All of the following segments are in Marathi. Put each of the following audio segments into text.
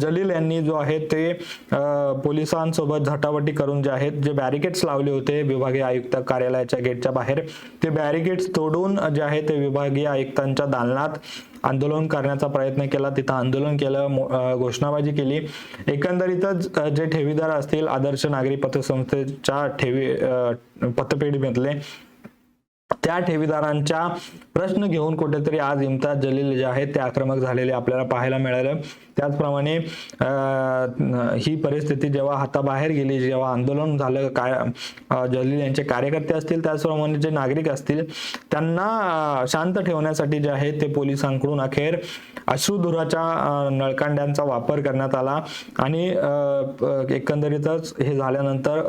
जलील यांनी जो आहे ते पोलिसांसोबत झटावटी करून जे आहेत जे बॅरिकेड्स लावले होते विभागीय आयुक्त कार्यालयाच्या गेटच्या बाहेर ते बॅरिकेड्स तोडून जे आहे ते विभागीय आयुक्तांच्या दालनात आंदोलन करण्याचा प्रयत्न केला. तिथं आंदोलन केलं मो- घोषणाबाजी केली. एकंदरीतच जे ठेवीदार असतील आदर्श नागरी पतसंस्थेच्या ठेवी पतपेढीमधले त्या ठेवीदारांच्या प्रश्न घेऊन कुठेतरी आज इम्ताज जलील जे आहेत ते आक्रमक झालेले आपल्याला पाहायला मिळालं. त्याचप्रमाणे ही परिस्थिती जेव्हा हाताबाहेर गेली जेव्हा आंदोलन झालं काय जलील यांचे कार्यकर्ते असतील त्याचप्रमाणे जे नागरिक असतील त्यांना शांत ठेवण्यासाठी जे आहे ते पोलिसांकडून अखेर अश्रुधुराच्या नळकांड्यांचा वापर करण्यात आला. आणि एकंदरीतच हे झाल्यानंतर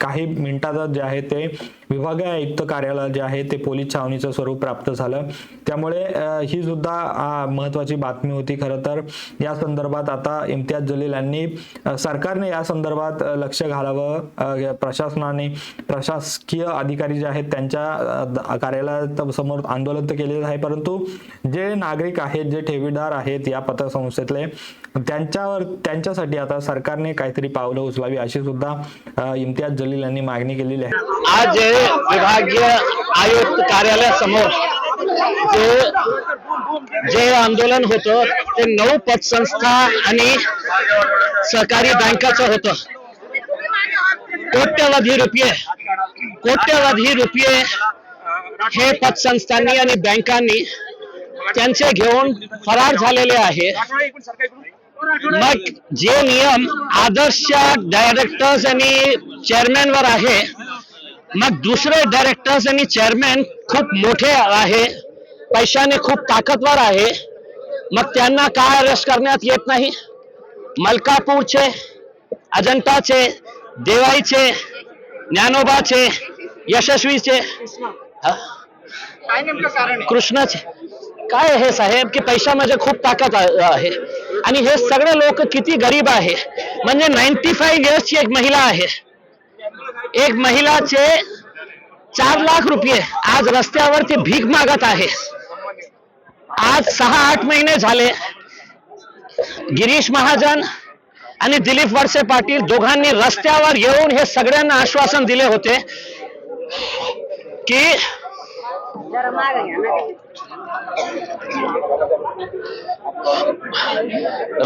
काही मिनिटातच जे आहे ते विभागीय आयुक्त कार्यालय जे आहे ते पोलीस छावणीचं स्वरूप प्राप्त झालं. त्यामुळे ही सुद्धा महत्वाची बातमी होती. खरं तर या संदर्भात आता इम्तियाज जलील यांनी सरकारने या संदर्भात लक्ष घालावं. प्रशासनाने प्रशासकीय अधिकारी जे आहेत त्यांच्या कार्यालयात समोर आंदोलन तर केलेलं आहे. परंतु जे नागरिक आहेत जे ठेवीदार आहेत या पतसंस्थेतले त्यांच्यावर त्यांच्यासाठी आता सरकारने काहीतरी पावलं उचलावी अशी सुद्धा इम्तियाज जलील यांनी मागणी केलेली आहे. आज विभागीय आयुक्त कार्यालयासमोर जे जे आंदोलन होतं ते नऊ पतसंस्था आणि सहकारी बँकाचं होतं. कोट्यवधी रुपये कोट्यवधी रुपये हे पतसंस्थांनी आणि बँकांनी त्यांचे घेऊन फरार झालेले आहे. मग जे नियम आदर्श डायरेक्टर्स आणि चेअरमॅन वर आहे मग दुसरे डायरेक्टर्स आणि चेअरमॅन खूप मोठे आहे. पैशाने खूप ताकदवर आहे. मग त्यांना काय अरेस्ट करण्यात येत नाही? मलकापूरचे अजंताचे देवाईचे ज्ञानोबाचे यशस्वीचे कृष्णाचे. काय हे साहेब की पैशामध्ये खूप ताकद आहे. आणि हे सगळे लोक किती गरीब आहे. म्हणजे नाईन्टी फाईव्ह इयर्सची एक महिला आहे. एक महिलाचे चार लाख रुपये आज रस्त्यावरती भीक मागत आहे. आज सहा आठ महिने झाले. गिरीश महाजन आणि दिलीप वळसे पाटील दोघांनी रस्त्यावर येऊन हे सगळ्यांना आश्वासन दिले होते की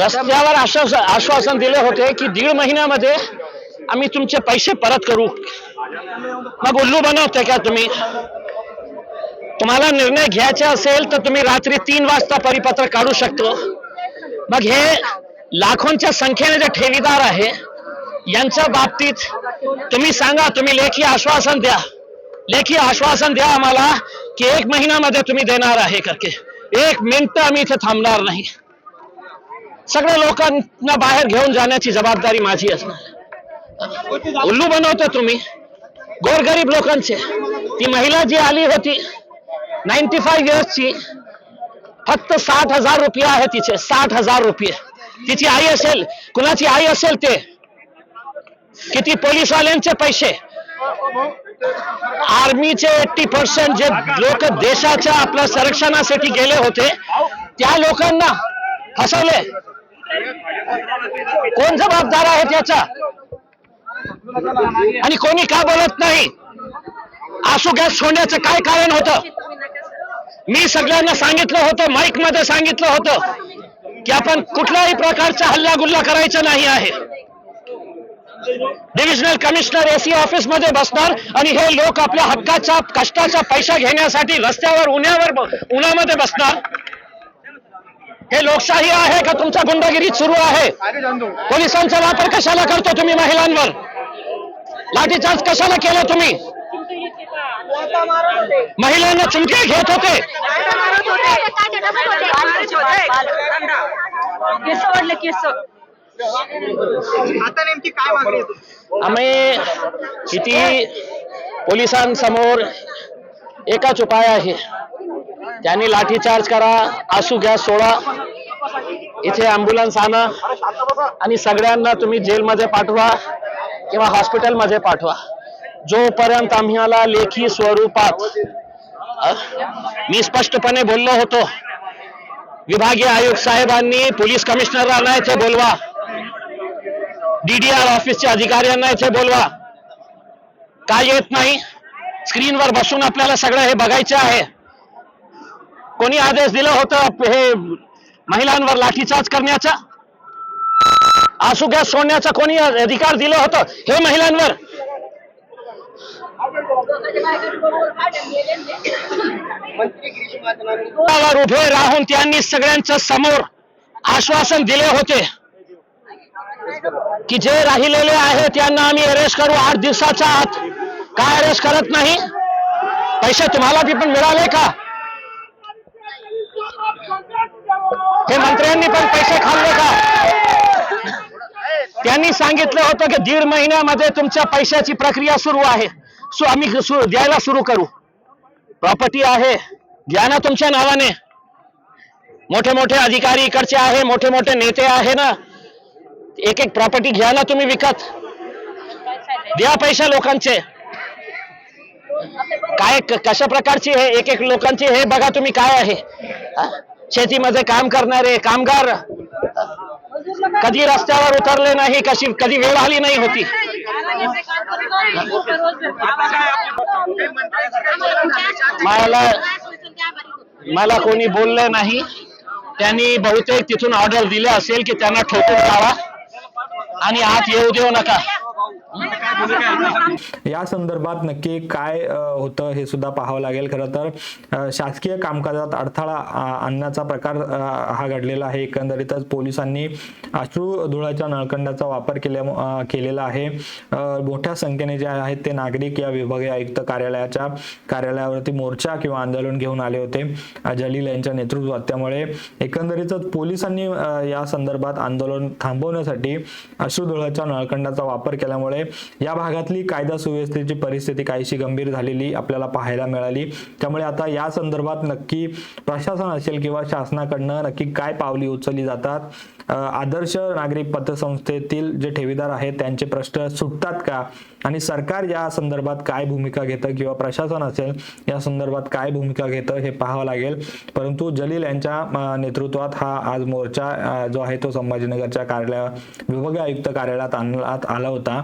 रस्त्यावर आश्वासन दिले होते की दीड महिन्यामध्ये आम्ही तुमचे पैसे परत करू. मग उल्लू बनवते का तुम्ही? तुम्हाला निर्णय घ्यायचा असेल तर तुम्ही रात्री तीन वाजता परिपत्र काढू शकतो. मग हे लाखोंच्या संख्येने जे ठेवीदार आहे यांच्या बाबतीत तुम्ही सांगा तुम्ही लेखी आश्वासन द्या. लेखी आश्वासन द्या आम्हाला की एक महिन्यामध्ये तुम्ही देणार आहे करके एक मिनिट आम्ही इथे थांबणार नाही. सगळ्या लोकांना बाहेर घेऊन जाण्याची जबाबदारी माझी असणार. उल्लू बनवतो तुम्ही. गोरगरीब लोकांचे. ती महिला जी आली होती नाईन्टी फाईव्ह इयर्सची फक्त साठ हजार रुपये आहे तिचे. साठ हजार रुपये. तिची आई असेल कुणाची आई असेल ते? किती पोलीसवाल्यांचे पैसे? आर्मीचे एट्टी पर्सेंट जे लोक देशाच्या आपल्या संरक्षणासाठी गेले होते त्या लोकांना फसवले. कोण जबाबदार आहे त्याचा? आणि कोणी का बोलत नाही? आसू गॅस सोडण्याचं काय कारण होतं? मी सगळ्यांना सांगितलं होतं माईकमध्ये सांगितलं होतं की आपण कुठल्याही प्रकारचा हल्ला गुल्ला करायचा नाही आहे. डिव्हिजनल कमिशनर एसी ऑफिसमध्ये बसणार आणि हे लोक आपल्या हक्काचा कष्टाचा पैसा घेण्यासाठी रस्त्यावर उन्हावर ब- उन्हामध्ये बसणार. हे लोकशाही आहे का? तुमचा गुंडगिरी सुरू आहे. पोलिसांचा वापर कशाला करतो तुम्ही महिलांवर? लाठीचार्ज कशाला केला तुम्ही? महिलांना चुमके घेत होते. केस वाढले केस. आता नेमकी काय मागणी आहे तुमची? आम्ही किती पोलिसांसमोर एकाच उपाय आहे. त्यांनी लाठीचार्ज करा आसू गॅस सोडा. इथे अँब्युलन्स आणा. आणि सगळ्यांना तुम्ही जेलमध्ये पाठवा. किंवा हॉस्पिटलमध्ये पाठवा. जोपर्यंत आम्हाला लेखी स्वरूपात मी स्पष्टपणे बोललो होतो विभागीय आयुक्त साहेबांनी पोलीस कमिशनरांना इथे बोलवा. डीडीआर ऑफिसच्या अधिकाऱ्यांना इथे बोलवा. काय येत नाही? स्क्रीनवर बसून आपल्याला सगळं हे बघायचं आहे. कोणी आदेश दिलं होतं हे महिलांवर लाठीचार्ज करण्याचा? आसू गॅस सोडण्याचा कोणी अधिकार दिलं होतं हे महिलांवर? उभे राहून त्यांनी सगळ्यांच्या समोर आश्वासन दिले होते. की जे राहिलेले आहे त्यांना आम्ही अरेस्ट करू. आठ दिवसाच्या आत. काय अरेस्ट करत नाही? पैसे तुम्हाला ते पण मिळाले का? हे मंत्र्यांनी पण पैसे खाल्ले का? त्यांनी सांगितलं होतं की दीड महिन्यामध्ये तुमच्या पैशाची प्रक्रिया सुरू आहे. सो आम्ही सु- द्यायला सुरू करू. प्रॉपर्टी आहे. घ्या ना तुमच्या नावाने. मोठे मोठे अधिकारी इकडचे आहे मोठे मोठे नेते आहे ना. एक एक प्रॉपर्टी घ्या ना तुम्ही विकत. द्या पैसे लोकांचे. काय कशा प्रकारची हे एक एक लोकांची हे बघा तुम्ही काय आहे. शेतीमध्ये काम करणारे कामगार. कधी रस्त्यावर उतरले नाही कशी कधी वेळ आली नाही होती. मला मला कोणी बोललं नाही. त्यांनी बहुतेक तिथून ऑर्डर दिले असेल की त्यांना ठोकून लावा आणि आत येऊ देऊ नका. या संदर्भात नक्की काय होतं हे सुद्धा पाहावं लागेल. खरं तर शासकीय कामकाजात अडथळा आणण्याचा प्रकार हा घडलेला आहे. एकंदरीतच पोलिसांनी अश्रू धुळाच्या नळकंडाचा वापर केल्या केलेला आहे. मोठ्या संख्येने जे आहेत ते नागरिक या विभागीय आयुक्त कार्यालयाच्या कार्यालयावरती मोर्चा किंवा आंदोलन घेऊन आले होते. जलील यांच्या नेतृत्वात त्यामुळे एकंदरीतच पोलिसांनी या संदर्भात आंदोलन थांबवण्यासाठी अश्रुधुळाच्या नळकंडाचा वापर केल्यामुळे या या भागातली कायदा सुव्यवस्थेची परिस्थिती काहीशी गंभीर झालेली आपल्याला पाहायला मिळाली. त्यामुळे आता या संदर्भात नक्की प्रशासन असेल किंवा शासनाकडनं नक्की काय पावली उचलली जातात? आदर्श नागरिक पतसंस्थेतील जे ठेवीदार आहेत त्यांचे प्रश्न सुटतात का? आणि सरकार या संदर्भात काय भूमिका घेतं किंवा प्रशासन असेल या संदर्भात काय भूमिका घेतं हे पाहावं लागेल. परंतु जलील यांच्या नेतृत्वात हा आज मोर्चा जो आहे तो संभाजीनगरच्या कार्यालय विभागीय आयुक्त कार्यालयात आणण्यात आला होता.